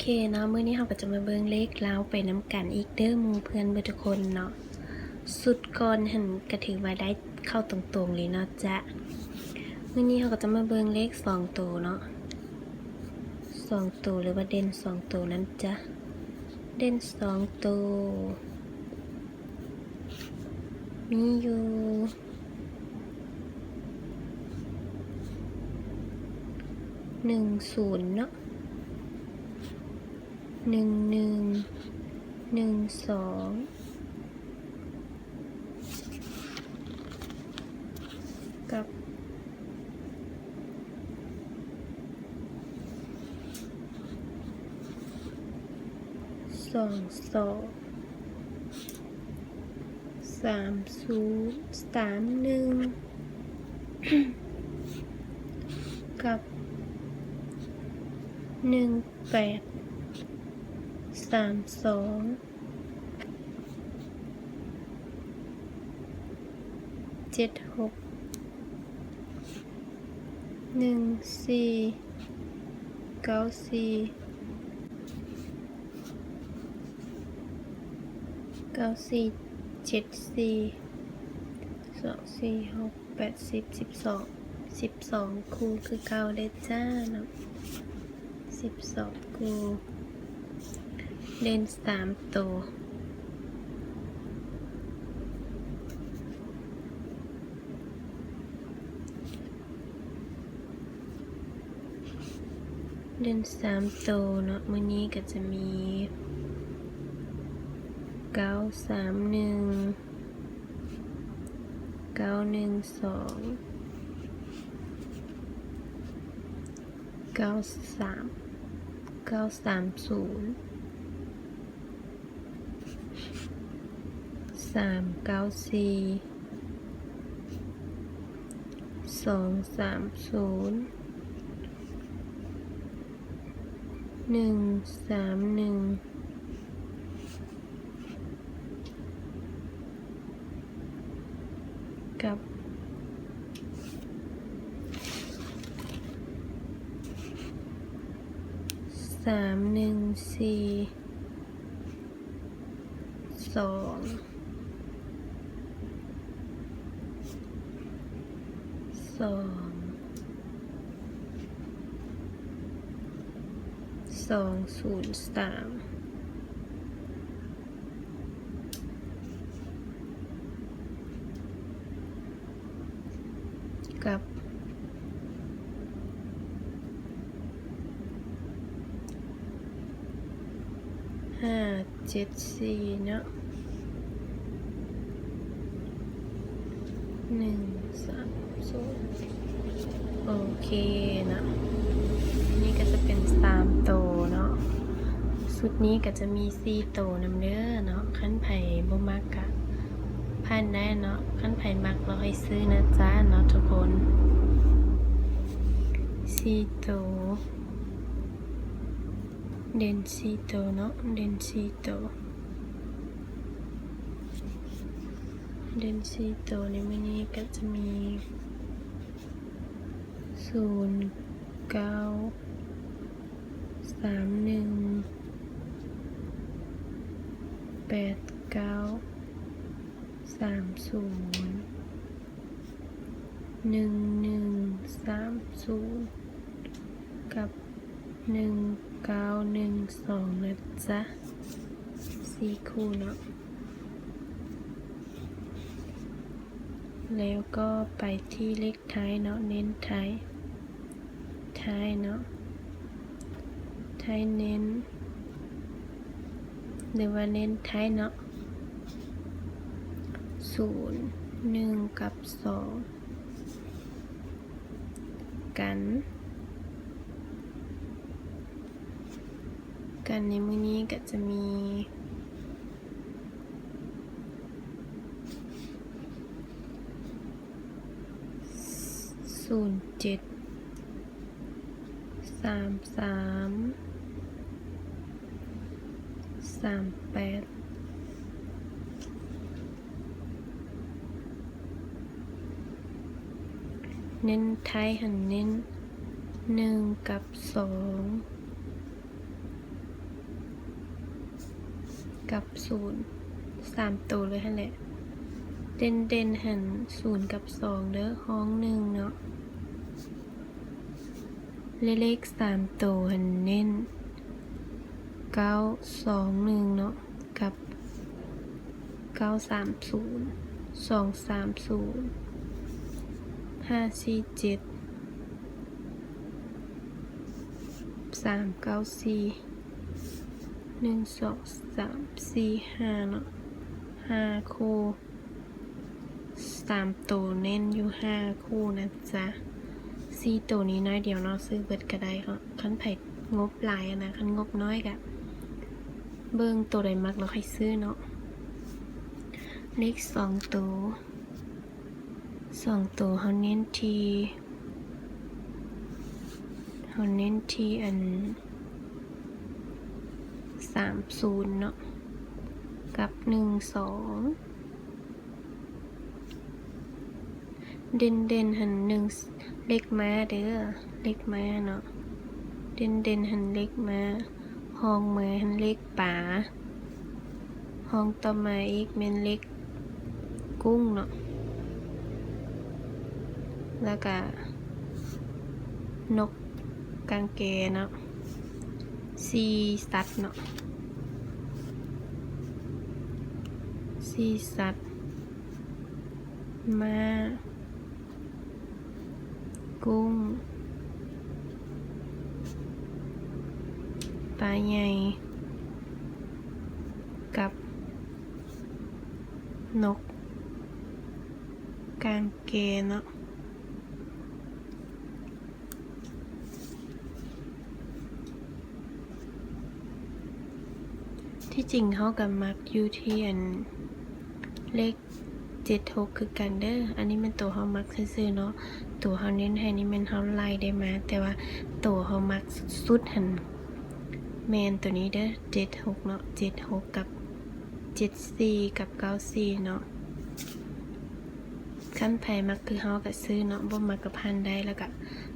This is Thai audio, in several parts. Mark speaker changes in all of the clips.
Speaker 1: เคเนาะมื้อนี้เราก็จะมาเบิ่งเลขลาวไปน้ำกันอีกเด้อมูเพื่อนเบิดทุกคนเนาะสุดก่อนหันก็ถือว่าได้เข้าตรงๆเลยเนาะจ๊ะมื้อนี้เราก็จะมาเบิ่งเลขสองตัวเนาะสองตัวหรือว่าเด่นสองตัวนั้นจ๊ะเด่นสองตัวมีอยู่หนึ่งศูนย์เนาะ หนึ่งหนึ่งหนึ่งสองกับสองสองสามศูนย์สามหนึ่งกับหนึ่งแปด สามสองเจ็ดหกหนึ่งสี่เก้าสี่เก้าสี่เจ็ดสี่สองสี่หกแปดสิบสิบสองสิบสองคูคือเก้าได้จ้าเนาะสิบสองคู เล่นสามตัวเล่นสามตัวเนาะมื้อนี้ก็จะมีเก้าสามหนึ่งเก้าหนึ่งสองเก้าสามเก้าสามศูนย์ สามเก้าสี่สองสามศูนย์หนึ่งสามหนึ่งกับสามหนึ่งสี่สอง สองสองศูนย์สามกับห้าเจ็ดสี่เนาะ หนึ่งสามศูนย์โอเคเนาะนี่ก็จะเป็นสามโตเนาะสุดนี้ก็จะมีสี่โตวนำเนื้อเนาะขั้นไผ่บ่มักกะพันได้เนาะขั้นไผ่มักเราให้ซื้อนะจ๊ะเนาะทุกคนสี่โตเด่นสี่โตเนาะเด่นสี่โต เด่นสีโตในมือนี้ก็จะมีศูนย์เก้าสามหนึ่งแปดเก้าสามศูนย์หนึ่งหนึ่งสามศูนย์กับหนึ่งเก้าหนึ่งสองนะจ๊ะสี่คู่เนาะ แล้วก็ไปที่เลขท้ายเนาะเน้นท้าย ท้ายเนาะท้ายเน้นหรือว่าเน้นท้ายเนาะศูนย์หนึ่งกับสองกัน กันในมือนี้ก็จะมี ศูนย์เจ็ดสามสามสามแปดเน้นไทยหันเน้นหนึ่งกับสองกับศูนย์สามตัวเลยหั่นแหละ เด่นเด่นหันศูนย์กับสองเด้อห้องหนึ่งเนาะเลเลขสามตัวหันเน้นเก้าสองหนึ่งเนาะกับเก้าสามศูนย์สองสามศูนย์ห้าสี่เจ็ดสามเก้าสี่หนึ่งสองสามสี่ห้าเนาะห้าคู่ สามตัวเน้นอยู่ห้าคู่นะจ๊ะสี่ตัวนี้น้อยเดียวเนาะซื้อเบิดก็ได้ค่ะคันไผ่งบหลายนะคันงบน้อยกะเบิ่งตัวใดมักเราค่อยซื้อเนาะเลขสองตัวสองตัวเขาเน้นทีเขาเน้นทีอันสามศูนย์เนาะกับหนึ่งสอง เด่นเด่นหันหนึ่งเลขมาเด้อเลขมาเนาะเด่นเด่นหันเลขมาห้องมาหันเลขป่าห้องต่อมาอีกเป็นเลขกุ้งเนาะแล้วก็นกกางเกเนาะซีสัตว์เนาะซีสัตว์มา กุ้ง ปลาใหญ่ กับ นก กางเกเนาะที่จริงเขากับมักอยู่ที่อันเลขเจ็ดหกคือกันเด้อ อันนี้มันตัวเขามักซื่อเนาะ ตัวเขาเน้นให้นี่มันเขาไล่ได้มา แต่ว่าตัวเขามักสุดหันแมนตัวนี้เด้อเจ็ดหกเนาะเจ็ดหกกับเจ็ดสี่กับเก้าสี่เนาะขั้นไผมักคือเฮาก็ซื้อเนาะบ่มักกับพันได้แล้วก็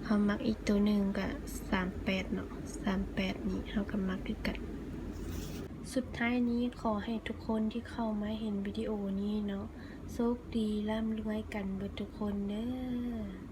Speaker 1: เฮามักอีกตัวหนึ่งก็สามแปดเนาะสามแปดนี่เฮาก็มักคือกัน สุดท้ายนี้ขอให้ทุกคนที่เข้ามาเห็นวิดีโอนี้เนาะโชคดีร่ำรวยกันเบิดทุกคนเด้อ